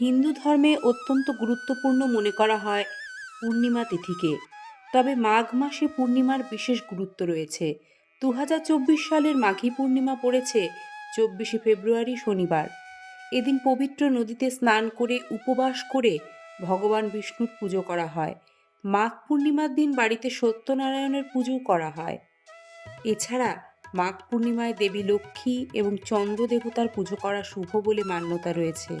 হিন্দু ধর্মে অত্যন্ত গুরুত্বপূর্ণ মনে করা হয় পূর্ণিমা তিথিকে। তবে মাঘ মাসে পূর্ণিমার বিশেষ গুরুত্ব রয়েছে। দু হাজার চব্বিশ সালের মাঘী পূর্ণিমা পড়েছে চব্বিশে ফেব্রুয়ারি শনিবার। এদিন পবিত্র নদীতে স্নান করে উপবাস করে ভগবান বিষ্ণুর পুজো করা হয়। মাঘ পূর্ণিমার দিন বাড়িতে সত্যনারায়ণের পুজো করা হয়। এছাড়া মাঘ পূর্ণিমায় দেবী লক্ষ্মী এবং চন্দ্র দেবতার পুজো করা শুভ বলে মান্যতা রয়েছে।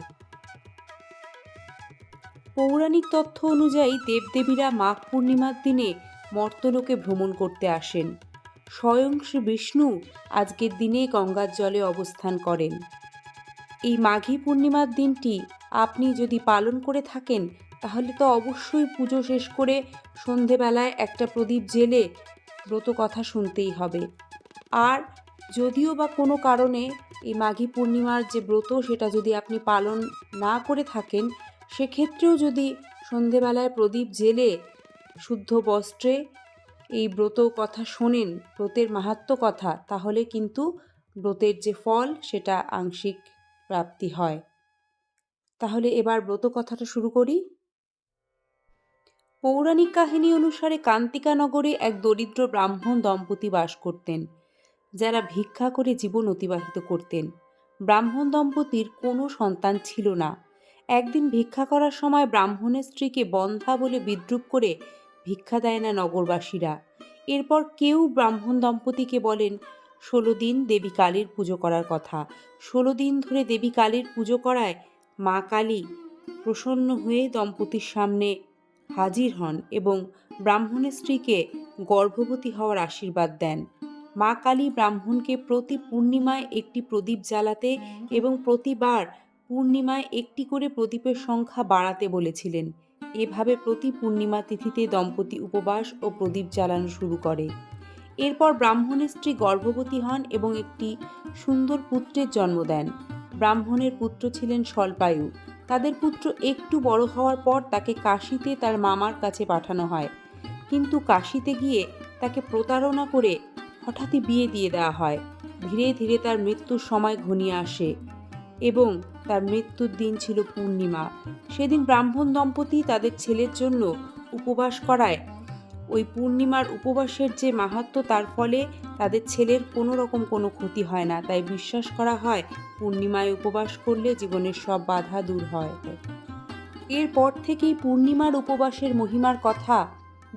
পৌরাণিক তথ্য অনুযায়ী দেবদেবীরা মাঘ পূর্ণিমার দিনে মর্তলোকে ভ্রমণ করতে আসেন। স্বয়ং শ্রী বিষ্ণু আজকের দিনে গঙ্গার জলে অবস্থান করেন। এই মাঘী পূর্ণিমার দিনটি আপনি যদি পালন করে থাকেন, তাহলে তো অবশ্যই পুজো শেষ করে সন্ধেবেলায় একটা প্রদীপ জেলে ব্রত কথা শুনতেই হবে। আর যদিও বা কোনো কারণে এই মাঘী পূর্ণিমার যে ব্রত, সেটা যদি আপনি পালন না করে থাকেন সেক্ষেত্রেও যদি সন্ধেবেলায় প্রদীপ জেলে শুদ্ধ বস্ত্রে এই ব্রত কথা শোনেন, ব্রতের মাহাত্ম কথা, তাহলে কিন্তু ব্রতের যে ফল, সেটা আংশিক প্রাপ্তি হয়। তাহলে এবার ব্রত কথাটা শুরু করি। পৌরাণিক কাহিনী অনুসারে কান্তিকা নগরে এক দরিদ্র ব্রাহ্মণ দম্পতি বাস করতেন, যারা ভিক্ষা করে জীবন অতিবাহিত করতেন। ব্রাহ্মণ দম্পতির কোনো সন্তান ছিল না। একদিন ভিক্ষা করার সময় ব্রাহ্মণের স্ত্রীকে বন্ধা বলে বিদ্রুপ করে ভিক্ষা দেয় না নগরবাসীরা। এরপর কেউ ব্রাহ্মণ দম্পতিকে বলেন, ষোলো দিন দেবী কালীর পুজো করার কথা। ষোলো দিন ধরে দেবী কালীর পুজো করায় মা কালী প্রসন্ন হয়ে দম্পতির সামনে হাজির হন এবং ব্রাহ্মণের স্ত্রীকে গর্ভবতী হওয়ার আশীর্বাদ দেন। মা কালী ব্রাহ্মণকে প্রতি পূর্ণিমায় একটি প্রদীপ জ্বালাতে এবং প্রতিবার পূর্ণিমায় একটি করে প্রদীপের সংখ্যা বাড়াতে বলেছিলেন। এভাবে প্রতি পূর্ণিমা তিথিতে দম্পতি উপবাস ও প্রদীপ জ্বালানো শুরু করে। এরপর ব্রাহ্মণের স্ত্রী গর্ভবতী হন এবং একটি সুন্দর পুত্রের জন্ম দেন। ব্রাহ্মণের পুত্র ছিলেন স্বল্পায়ু। তাদের পুত্র একটু বড় হওয়ার পর তাকে কাশিতে তার মামার কাছে পাঠানো হয়। কিন্তু কাশিতে গিয়ে তাকে প্রতারণা করে হঠাৎই বিয়ে দিয়ে দেওয়া হয়। ধীরে ধীরে তার মৃত্যুর সময় ঘনিয়ে আসে। এবং তার মৃত্যুর দিন ছিল পূর্ণিমা। সেদিন ব্রাহ্মণ দম্পতি তাদের ছেলের জন্য উপবাস করায়। ওই পূর্ণিমার উপবাসের যে মাহাত্ম, তার ফলে তাদের ছেলের কোনো রকম কোনো ক্ষতি হয় না। তাই বিশ্বাস করা হয়, পূর্ণিমায় উপবাস করলে জীবনের সব বাধা দূর হয়। এরপর থেকেই পূর্ণিমার উপবাসের মহিমার কথা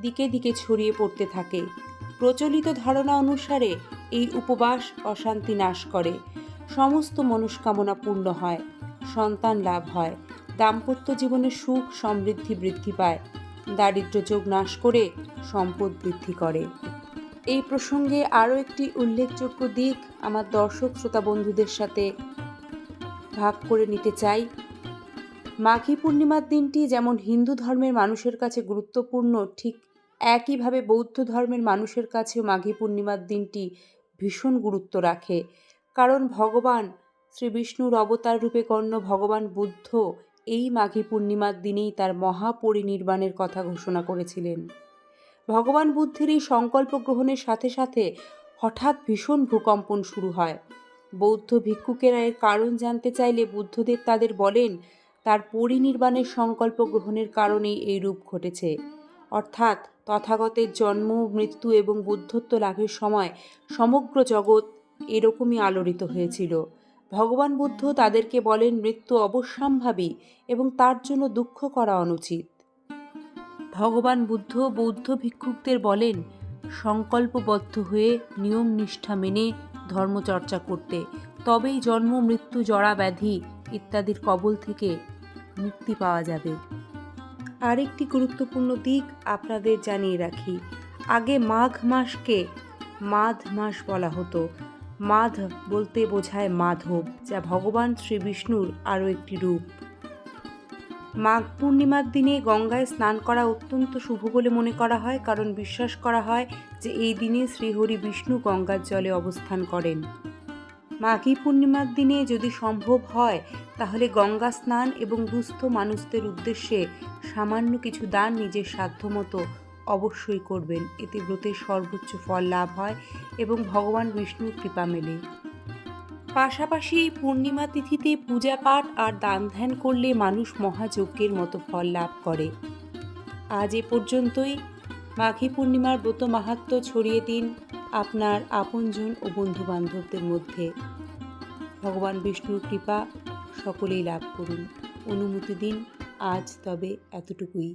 দিকে দিকে ছড়িয়ে পড়তে থাকে। প্রচলিত ধারণা অনুসারে এই উপবাস অশান্তি নাশ করে। সমস্ত মনস্কামনা পূর্ণ হয়, সন্তান লাভ হয়, দাম্পত্য জীবনে সুখ, সমৃদ্ধি বৃদ্ধি পায়, দারিদ্র যোগ নাশ করে সম্পদ বৃদ্ধি করে। এই প্রসঙ্গে আরও একটি উল্লেখযোগ্য দিক আমার দর্শক শ্রোতা বন্ধুদের সাথে ভাগ করে নিতে চাই। মাঘী পূর্ণিমার দিনটি যেমন হিন্দু ধর্মের মানুষের কাছে গুরুত্বপূর্ণ, ঠিক একইভাবে বৌদ্ধ ধর্মের মানুষের কাছেও মাঘী পূর্ণিমার দিনটি ভীষণ গুরুত্ব রাখে। কারণ ভগবান শ্রী বিষ্ণুর অবতার রূপে গণ্য ভগবান বুদ্ধ এই মাঘী পূর্ণিমার দিনেই তার মহাপরিনির্বাণের কথা ঘোষণা করেছিলেন। ভগবান বুদ্ধের এই সংকল্প গ্রহণের সাথে সাথে হঠাৎ ভীষণ ভূকম্পন শুরু হয়। বৌদ্ধ ভিক্ষুকেরা এর কারণ জানতে চাইলে বুদ্ধদেব তাদের বলেন, তার পরিনির্বাণের সংকল্প গ্রহণের কারণেই এই রূপ ঘটেছে। অর্থাৎ তথাগতের জন্ম, মৃত্যু এবং বুদ্ধত্ব লাভের সময় সমগ্র জগৎ এরকমই আলোড়িত হয়েছিল। ভগবান বুদ্ধ তাদেরকে বলেন, মৃত্যু অবশ্যম্ভাবী এবং তার জন্য দুঃখ করা অনুচিত। ভগবান বুদ্ধ বৌদ্ধ ভিক্ষুকদের বলেন, সংকল্পবদ্ধ হয়ে নিয়ম নিষ্ঠা মেনে ধর্মচর্চা করতে। তবেই জন্ম, মৃত্যু জড়া ব্যাধি ইত্যাদির কবল থেকে মুক্তি পাওয়া যাবে। আরেকটি গুরুত্বপূর্ণ দিক আপনাদের জানিয়ে রাখি। আগে মাঘ মাসকে মাধ মাস বলা হতো। মাধ বলতে বোঝায় মাধব, যা ভগবান শ্রী বিষ্ণুর আরও একটি রূপ। মাঘ পূর্ণিমার দিনে গঙ্গায় স্নান করা অত্যন্ত শুভ বলে মনে করা হয়, কারণ বিশ্বাস করা হয় যে এই দিনে শ্রীহরি বিষ্ণু গঙ্গার জলে অবস্থান করেন। মাঘী পূর্ণিমার দিনে যদি সম্ভব হয়, তাহলে গঙ্গা স্নান এবং দুস্থ মানুষদের উদ্দেশ্যে সামান্য কিছু দান নিজের সাধ্যমতো অবশ্যই করবেন। এতে ব্রতের সর্বোচ্চ ফল লাভ হয় এবং ভগবান বিষ্ণুর কৃপা মেলে। পাশাপাশি এই পূর্ণিমা তিথিতে পূজা পাঠ আর দান ধ্যান করলে মানুষ মহাযজ্ঞের মতো ফল লাভ করে। আজ এ পর্যন্তই। মাঘী পূর্ণিমার ব্রত মাহাত্ম্য ছড়িয়ে দিন আপনার আপনজন ও বন্ধু বান্ধবদের মধ্যে। ভগবান বিষ্ণুর কৃপা সকলেই লাভ করুন। অনুমতি দিন, আজ তবে এতটুকুই।